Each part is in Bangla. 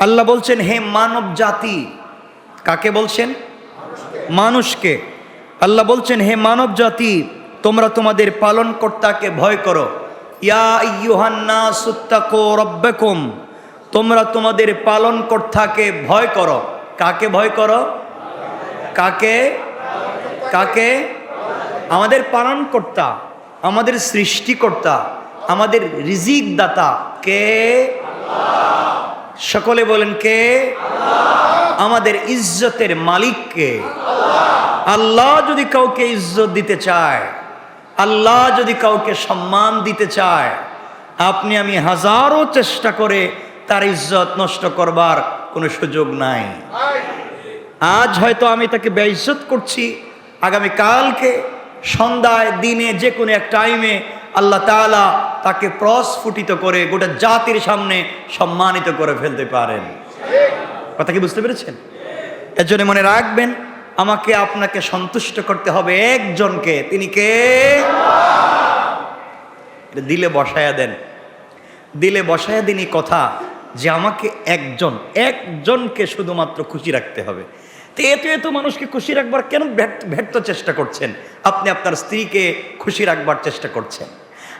আল্লাহ বলছেন, হে মানব জাতি। কাকে বলছেন? মানুষকে। আল্লাহ বলছেন, হে মানব জাতি, তোমরা তোমাদের পালনকর্তাকে ভয় করো। ইয়া ইয়ুহান্না সুত্তাকো রব্বেকুম, তোমরা তোমাদের পালনকর্তাকে ভয় করো। কাকে ভয় করো? কাকে? কাকে? আমাদের পালনকর্তা, আমাদের সৃষ্টিকর্তা, আমাদের রিজিক দাতা কে? সকলে বলেন কে? আমাদের ইজ্জতের মালিক কে আল্লাহ যদি কাউকে ইজ্জত দিতে চায়, আল্লাহ যদি কাউকে সম্মান দিতে চায়, আপনি আমি হাজারো চেষ্টা করে তার ইজ্জত নষ্ট করবার কোনো সুযোগ নাই। আজ হয়তো আমি তাকে বেইজ্জত করছি। আগামী কালকে সন্ধ্যায়, দিনে যে কোনো এক টাইমে আল্লাহ তাআলা তাকে প্রস্ফুটিত করে গোটা জাতির সামনে সম্মানিত করে ফেলতে পারেন। কথা কি বুঝতে পেরেছেন? এর জন্য মনে রাখবেন, আমাকে আপনাকে সন্তুষ্ট করতে হবে একজনকে। তিনি কে? দিলে বসায়া দেন। দিলে বসায়া দিনই কথা যে আমাকে একজন, একজনকে শুধুমাত্র খুশি রাখতে হবে। এত এত মানুষকে খুশি রাখবার কেন ব্যর্থ চেষ্টা করছেন? আপনি আপনার স্ত্রীকে খুশি রাখবার চেষ্টা করছেন।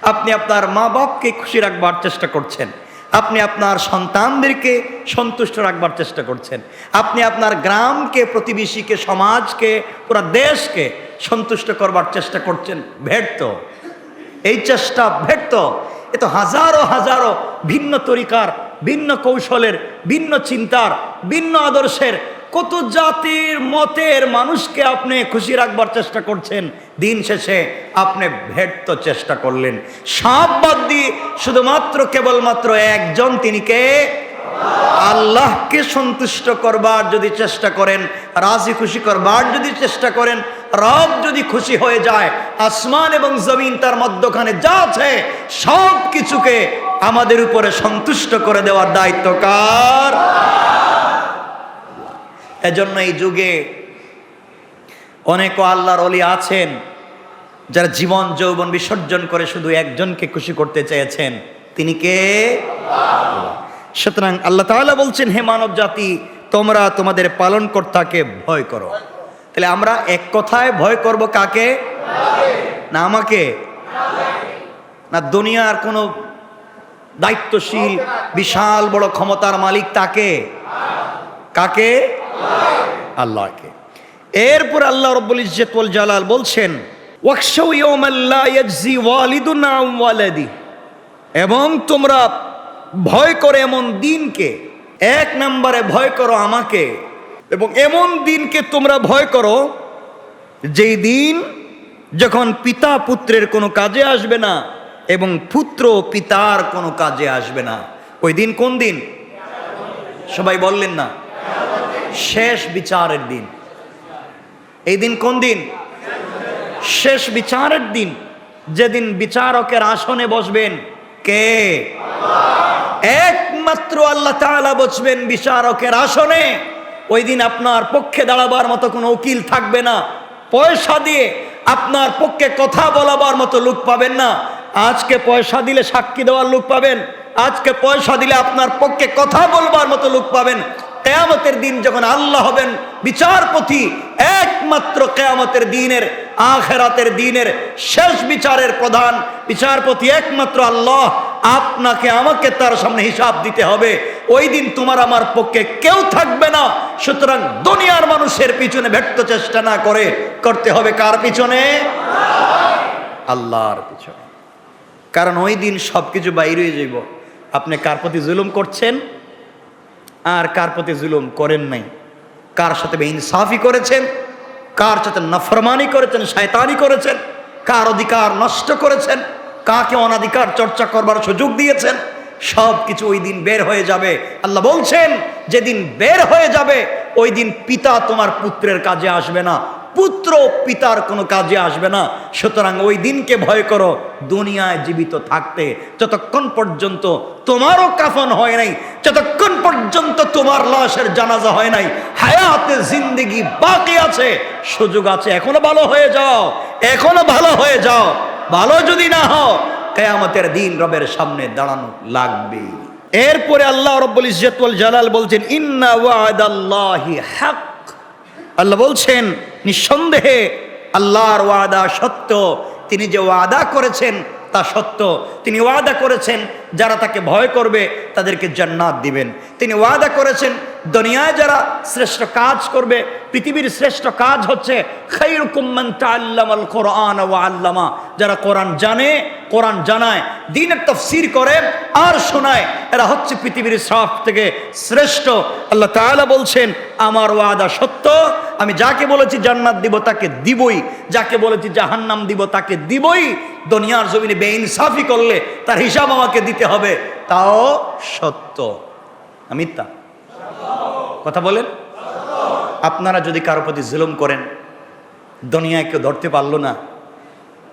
আপনি আপনার মা বাপকে খুশি রাখবার চেষ্টা করছেন। আপনি আপনার সন্তানদেরকে সন্তুষ্ট রাখবার চেষ্টা করছেন। আপনি আপনার গ্রামকে, প্রতিবেশীকে, সমাজকে, পুরো দেশকে সন্তুষ্ট করবার চেষ্টা করছেন। ব্যর্থ। এই চেষ্টা ব্যর্থ। এ তো হাজারো হাজারো ভিন্ন তরিকার, ভিন্ন কৌশলের, ভিন্ন চিন্তার, ভিন্ন আদর্শের কত জাতির মতের মানুষকে আপনি খুশি রাখবার চেষ্টা করছেন? দিন শেষে আপনি ব্যর্থ চেষ্টা করলেন। সাপ বাদ দিয়ে শুধুমাত্র কেবলমাত্র একজন, তিনি কে? আল্লাহকে সন্তুষ্ট করবার যদি চেষ্টা করেন, রাজি খুশি করবার যদি চেষ্টা করেন, রব যদি খুশি হয়ে যায়, আসমান এবং জমিন তার মধ্যখানে যা আছে সব কিছুকে আমাদের উপরে সন্তুষ্ট করে দেওয়ার দায়িত্ব কার? এজন্য এই যুগে অনেক আল্লাহর অলি আছেন, যারা জীবন, যৌবন বিসর্জন করে শুধু একজনকে খুশি করতে চেয়েছেন। তিনি কে? সুতরাং আল্লাহ তাআলা বলছেন, হে মানব জাতি তোমরা তোমাদের পালনকর্তাকে ভয় করো। তাহলে আমরা এক কথায় ভয় করব কাকে? না আমাকে? না দুনিয়ার কোনো দায়িত্বশীল, বিশাল বড় ক্ষমতার মালিক তাকে? কাকে? আল্লাহকে এরপর আল্লাহ রব্বুল ইজ্জত জালাল বলছেন এবং তোমরা ভয় করে এমন দিনকে, এক নম্বরে ভয় করো আমাকে, এবং এমন দিনকে তোমরা ভয় করো, যেই দিন যখন পিতা পুত্রের কোনো কাজে আসবে না, এবং পুত্র পিতার কোনো কাজে আসবে না। ওই দিন কোন দিন? সবাই বললেন না। শেষ বিচারের দিন। এই দিন কোন দিন? শেষ বিচারের দিন। যেদিন বিচারকের আসনে বসবেন কে? একমাত্র আল্লাহ তাআলা বসবেন বিচারকের আসনে। ওই দিন আপনার পক্ষে দাঁড়াবার মতো কোনো উকিল থাকবে না। পয়সা দিয়ে আপনার পক্ষে কথা বলাবার মতো লোক পাবেন না। আজকে পয়সা দিলে সাক্ষী দেওয়ার লোক পাবেন। আজকে পয়সা দিলে আপনার পক্ষে কথা বলবার মতো লোক পাবেন। কেয়ামতের দিন যখন আল্লাহ হবেন বিচারপতি, একমাত্র কেয়ামতের দিনের, আখেরাতের দিনের শেষ বিচারের প্রধান বিচারপতি একমাত্র আল্লাহ। আপনাকে, আমাকে তার সামনে হিসাব দিতে হবে। ওই দিন তোমার আমার পক্ষে কেউ থাকবে না। সুতরাং দুনিয়ার মানুষের পিছনে ব্যর্থ চেষ্টা না করে করতে হবে কার পিছনে? আল্লাহর পিছনে। কারণ ওই দিন সব কিছু বাইরে যাইব। আপনি কার প্রতি জুলুম করছেন? আর কার প্রতি জুলুম করেন নাই? কার সাথে ইনসাফি করেছেন? কার সাথে নফরমানি করেছেন? শায়তানি করেছেন? কার অধিকার নষ্ট করেছেন? কাকে অনাধিকার চর্চা করবার সুযোগ দিয়েছেন? সব কিছু ওই দিন বের হয়ে যাবে। আল্লাহ বলছেন, যেদিন বের হয়ে যাবে, ওই দিন পিতা তোমার পুত্রের কাজে আসবে না। পুত্র পিতার কোনো কাজে আসবে না। সুতরাং ওই দিনকে ভয় করো, দুনিয়ায় জীবিত থাকতে যতক্ষণ পর্যন্ত তোমারও কাফন হয় নাই, যতক্ষণ পর্যন্ত তোমার লাশের জানাজা হয় নাই, হায়াতে জিন্দিগি বাকি আছে, সুযোগ আছে, এখনও ভালো হয়ে যাও, এখনও ভালো হয়ে যাও, ভালো যদি না হও, কেয়ামতের দিন রবের সামনে দাঁড়ানো লাগবে। এরপরে আল্লাহ রব্বুল ইজ্জতুল জালাল বলছেন, ইন্না ওয়াদাল্লাহি হক আল্লাহ বলছেন, নিঃসন্দেহে আল্লাহর ওয়াদা সত্য। তিনি যে ওয়াদা করেছেন তা সত্য। তিনি ওয়াদা করেছেন, যারা তাকে ভয় করবে তাদেরকে জান্নাত দিবেন। তিনি ওয়াদা করেছেন, দুনিয়ায় যারা শ্রেষ্ঠ কাজ করবে, পৃথিবীর শ্রেষ্ঠ কাজ হচ্ছে খাইরুকুম মান তাআল্লামাল কোরআন ওয়া আল্লামা। যারা কোরআন জানে, কোরআন জানায়, দিনের তফসির করে আর শোনায়, এরা হচ্ছে পৃথিবীর সব থেকে শ্রেষ্ঠ। আল্লাহ তাআলা বলছেন, আমার ওয়াদা সত্য, আমি যাকে বলেছি জান্নাত দিব তাকে দিবই, যাকে বলেছি জাহান্নাম দিব তাকে দিবই, দুনিয়ার জমিনে বেইনসাফি করলে তার হিসাব আমাকে দিতে হবে। তাও সত্য। মিথ্যা? কথা বলেন। আপনারা যদি কারও প্রতি জুলুম করেন, দুনিয়ায় কেউ ধরতে পারল না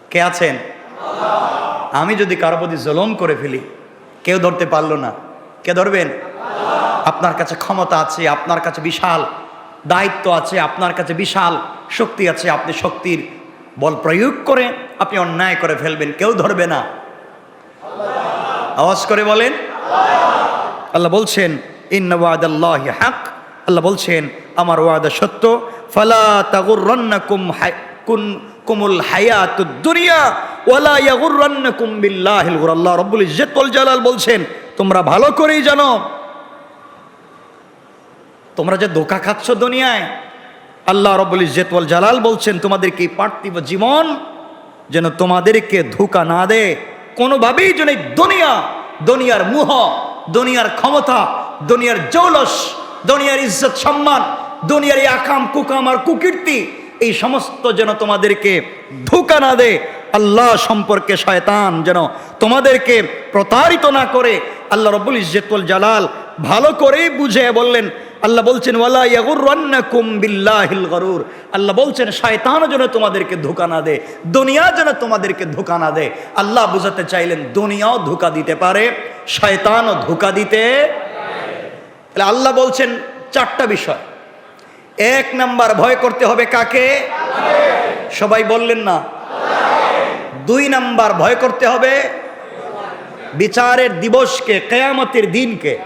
কে আছেন? আমি যদি কারও প্রতি জুলুম করে ফেলি, কেউ ধরতে পারল না। কে ধরবেন? আপনার কাছে ক্ষমতা আছে, আপনার কাছে বিশাল দায়িত্ব আছে, আপনার কাছে বিশাল শক্তি আছে, আপনি শক্তির বল প্রয়োগ করে আপনি অন্যায় করে ফেলবেন, কেউ ধরবে না। আওয়াজ করে বলেন। আল্লাহ বলছেন, ইন্না ওয়াদাল্লাহ হক। আল্লাহ বলছেন, আমার ওয়াদা সত্য। ফালা তাগুররান্নাকুম হায়- কুন কুমুল হায়াতুদ দুনিয়া ওয়ালা ইয়াগুররান্নাকুম বিল্লাহিল আল্লাহ রাব্বুল ইজ্জত ওয়াল জালাল বলছেন, তোমরা ভালো করেই জানো, তোমরা যে ধোকা খাচ্ছ দুনিয়ায়, আল্লাহ রব্বুল ইজ্জত জালাল বলছেন তোমাদেরকে এই পার্থিব জীবন যেন তোমাদেরকে ধোকা না দে? কোনোভাবেই যেন এই দুনিয়া, দুনিয়ার মুহ, দুনিয়ার ক্ষমতা, দুনিয়ার জৌলস, দুনিয়ার ইজ্জত সম্মান, দুনিয়ার এই আকাম, কুকাম আর কুকীর্তি এই সমস্ত যেন তোমাদেরকে ধোকা না দে, আল্লাহ সম্পর্কে শয়তান যেন তোমাদেরকে প্রতারিত না করে, আল্লাহ রব্বুল ইজ্জতুল জালাল ভালো করেই বুঝে বললেন, আল্লাহ বলছেন, ওয়ালা গরুর। আল্লাহ বলছেন শয়তানও যেন তোমাদেরকে ধোকা না দে, দুনিয়া যেন তোমাদেরকে ধোকা না দে। আল্লাহ বুঝাতে চাইলেন, দুনিয়াও ধোকা দিতে পারে, শয়তানও ধোকা দিতে তাহলে আল্লাহ বলছেন, চারটা বিষয়। এক নাম্বার ভয় করতে হবে কাকে? সবাই বললেন না। দুই নাম্বার ভয় করতে হবে বিচারের দিবসকে, কেয়ামতের দিনকে।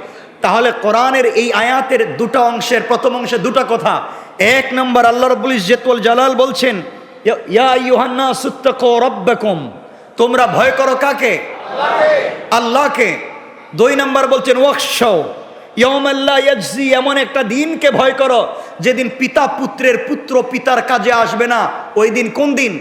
তাহলে কোরআনের এই আয়াতের দুটো অংশের প্রথম অংশে দুটো কথা। এক নম্বর আল্লাহ রব্বুল ইজ্জতুল জালাল বলছেন তোমরা ভয় করো কাকে? আল্লাহকে। দুই নম্বর বলছেন ওয়াকশাও ইয়মাল্লাহ ইয়াজজি, এমন একটা দিনকে ভয় করো, যেদিন পিতা পুত্রের পুত্র পিতার কাজে আসবে না। ওই দিন কোন দিন?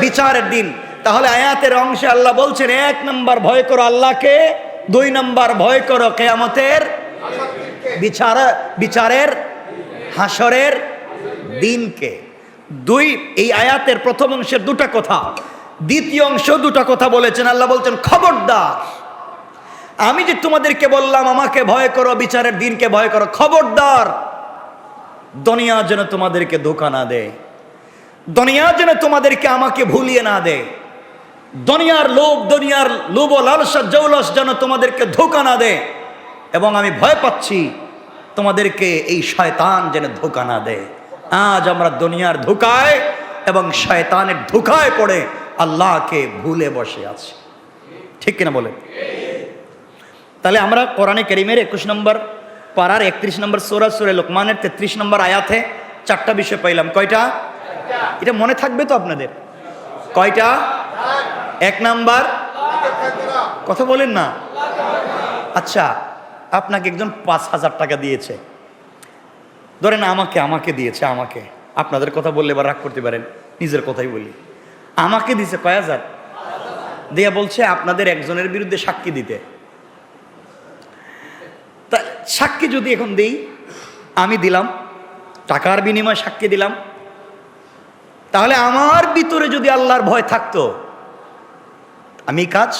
বিচারের দিন। তাহলে আয়াতের অংশে আল্লাহ বলছেন, এক নম্বর ভয় করো আল্লাহকে, দুই নম্বর ভয় করো কেয়ামতের বিচার, বিচারের হাসরের দিনকে। দুই, এই আয়াতের প্রথম অংশের দুটা কথা, দ্বিতীয় অংশ দুটা কথা বলেছেন। আল্লাহ বলছেন, খবরদার। আমি যে তোমাদেরকে বললাম, আমাকে ভয় করো, বিচারের দিনকে ভয় করো, খবরদার। দুনিয়া যেন তোমাদেরকে ধোকা না দেয়। দুনিয়া যেন তোমাদেরকে আমাকে ভুলিয়ে না দেয়। দুনিয়ার লোভ দুনিয়ার লোভ লালসা জৌলস যেন তোমাদেরকে ধোকা না দেয়। এবং আমি ভয় পাচ্ছি, তোমাদেরকে এই শয়তান যেন ধোকা না দেয়। আজ আমরা দুনিয়ার ধোকায় এবং শয়তানের ধোকায় পড়ে আল্লাহকে ভুলে বসে আছি। ঠিক কিনা বলে তাহলে আমরা কোরআনে করিমের একুশ নম্বর পাড়ার একত্রিশ নম্বর সোরা, সুরে লোকমানের তেত্রিশ নম্বর আয়াতে চারটা বিষয় পাইলাম। কয়টা? এটা মনে থাকবে তো আপনাদের? কয়টা? এক নাম্বার? কথা বলেন না। আচ্ছা আপনাকে একজন পাঁচ হাজার টাকা দিয়েছে। ধরেন আমাকে আমাকে দিয়েছে, আমাকে। আপনাদের কথা বললে বা রাগ করতে পারেন, নিজের কথাই বলি। আমাকে দিছে কয় হাজার? দিয়া বলছে আপনাদের একজনের বিরুদ্ধে সাক্ষী দিতে। সাক্ষী যদি এখন দিই, আমি দিলাম, টাকার বিনিময়ে সাক্ষী দিলাম। তাহলে আমার ভিতরে যদি আল্লাহর ভয় থাকতো, আমি কাজ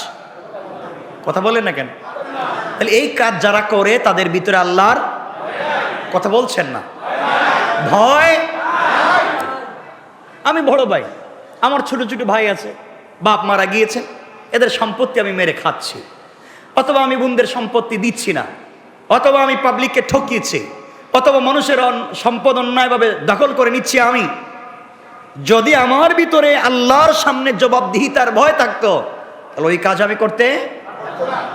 কথা বলেন না কেন? তাহলে এই কাজ যারা করে, তাদের ভিতরে আল্লাহর কথা বলছেন না। ভয়? আমি বড় ভাই, আমার ছোট ছোট ভাই আছে, বাপ মারা গিয়েছে, এদের সম্পত্তি আমি মেরে খাচ্ছি, অথবা আমি বোনদের সম্পত্তি দিচ্ছি না। অথবা আমি পাবলিককে ঠকিয়েছি, অথবা মানুষের সম্পদ অন্যায়ভাবে দখল করে নিচ্ছি আমি। যদি আমার ভিতরে আল্লাহর সামনে জবাবদিহিতার ভয় থাকতো, তাহলে ওই কাজ আমি করতে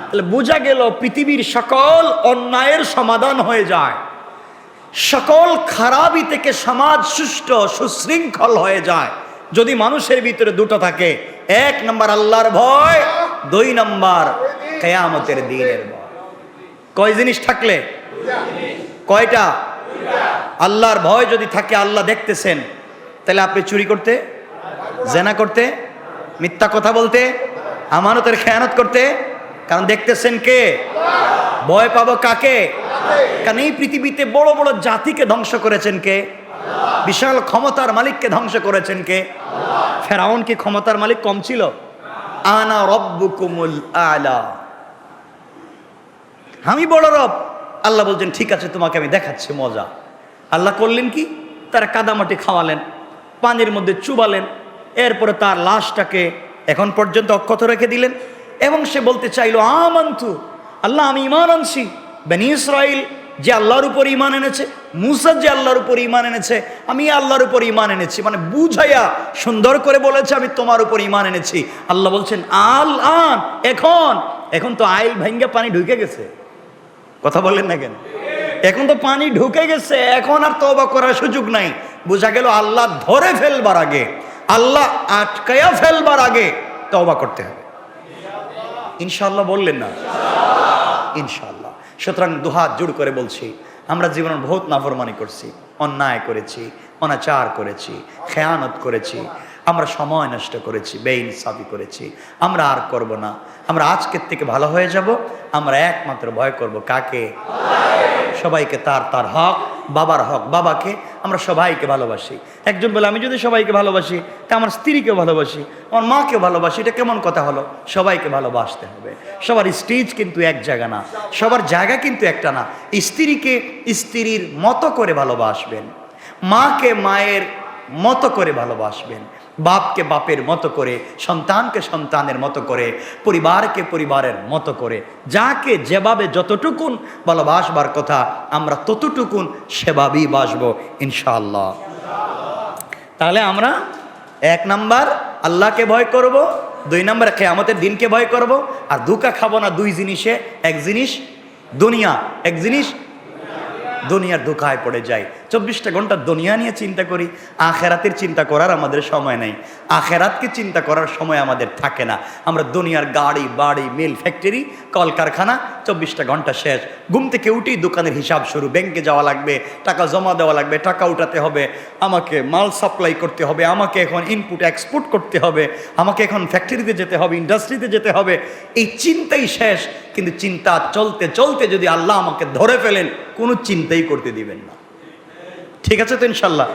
তাহলে বোঝা গেল পৃথিবীর সকল অন্যায়ের সমাধান হয়ে যায়। সকল খারাপি থেকে সমাজ সুষ্ঠ, সুশৃঙ্খল হয়ে যায়। যদি মানুষের ভিতরে দুটো থাকে, এক নম্বর আল্লাহর ভয়, দুই নম্বর কেয়ামতের দিনের ভয়। কয় জিনিস থাকলে? কয়টা? আল্লাহর ভয় যদি থাকে, আল্লাহ দেখতেছেন, তাহলে আপনি চুরি করতে, জেনা করতে, মিথ্যা কথা বলতে, আমানতের খেয়ানত করতে, কারণ দেখতেছেন কে? ভয় পাবো কাকে? কারণ এই পৃথিবীতে বড় বড় জাতিকে ধ্বংস করেছেন কে? বিশাল ক্ষমতার মালিককে ধ্বংস করেছেন কে? ফেরাউন কি ক্ষমতার মালিক কম ছিল? আনা রব্বুকুমুল আলা। আমি বড় রব। আল্লাহ বলছেন, ঠিক আছে, তোমাকে আমি দেখাচ্ছি, মজা। আল্লাহ করলেন কি? তার কাদামাটি খাওয়ালেন, পানির মধ্যে চুবালেন, এরপরে তার লাশটাকে এখন পর্যন্ত অক্ষত রেখে দিলেন এবং সে বলতে চাইলো, আমান্তু, আল্লাহ, আমি ইমান আনছি। বেনি ইসরাইল যে আল্লাহর উপর ইমান এনেছে, মুসা যে আল্লাহর উপর ইমান এনেছে, আমি আল্লাহর উপর ইমান এনেছি। মানে বুঝাইয়া সুন্দর করে বলেছে, আমি তোমার উপর ইমান এনেছি। আল্লাহ বলছেন, আল আন, এখন এখন তো আইল ভেঙ্গে পানি ঢুকে গেছে। কথা বললেন না কেন? এখন তো পানি ঢুকে গেছে, এখন আর তবা করার সুযোগ নাই। বোঝা গেল আল্লাহ ধরে ফেলবার আগে, আল্লাহ আটকায়া ফেলবার আগে তবা করতে হবে। ইনশাল্লাহ বললেন না? ইনশাল্লাহ সুতরাং দুহাত জোড় করে বলছি, আমরা জীবনে বহুত নাফরমানি করছি, অন্যায় করেছি, অনাচার করেছি, খেয়ানত করেছি আমরা সময় নষ্ট করেছি, বেইনসাফি করেছি, আমরা আর করব না। আমরা আজকের থেকে ভালো হয়ে যাব, আমরা একমাত্র ভয় করব কাকে? সবাইকে তার তার হক, বাবার হক, বাবাকে আমরা সবাইকে ভালোবাসি। একজন বলে, আমি যদি সবাইকে ভালোবাসি, তা আমার স্ত্রীকে ভালোবাসি, আমার মাকে ভালোবাসি। এটা কেমন কথা হলো? সবাইকে ভালোবাসতে হবে। সবার স্টেজ কিন্তু এক জায়গা না, সবার জায়গা কিন্তু একটা না। স্ত্রীকে স্ত্রীর মতো করে ভালোবাসবেন, মাকে মায়ের মতো করে ভালোবাসবেন। বাপকে বাপের মতো করে, সন্তানকে সন্তানের মতো করে, পরিবারকে পরিবারের মতো করে। যাকে যেভাবে যতটুকুন ভালোবাসবার কথা, আমরা ততটুকুন সেভাবেই বাসবো, ইনশাআল্লাহ। তাহলে আমরা এক নাম্বার আল্লাহকে ভয় করব, দুই নাম্বার আমাদের দিনকে ভয় করব, আর দুকা খাব না দুই জিনিসে, এক জিনিস দুনিয়া, এক জিনিস দুনিয়ার দুঃখায় পড়ে যাই। চব্বিশটা ঘণ্টা দুনিয়া নিয়ে চিন্তা করি, আখেরাতের চিন্তা করার আমাদের সময় নেই। আখেরাতকে চিন্তা করার সময় আমাদের থাকে না। আমরা দুনিয়ার গাড়ি, বাড়ি, মিল, ফ্যাক্টরি, কলকারখানা, চব্বিশটা ঘণ্টা শেষ। ঘুম থেকে উঠেই দোকানের হিসাব শুরু। ব্যাংকে যাওয়া লাগবে, টাকা জমা দেওয়া লাগবে, টাকা উঠাতে হবে, আমাকে মাল সাপ্লাই করতে হবে, আমাকে এখন ইনপুট এক্সপোর্ট করতে হবে, আমাকে এখন ফ্যাক্টরিতে যেতে হবে ইন্ডাস্ট্রিতে যেতে হবে। এই চিন্তাই শেষ, কিন্তু চিন্তা চলতে চলতে যদি আল্লাহ আমাকে ধরে ফেলেন, কোনো চিন্তাই করতে দিবেন না। ঠিক আছে তো ইনশাল্লাহ।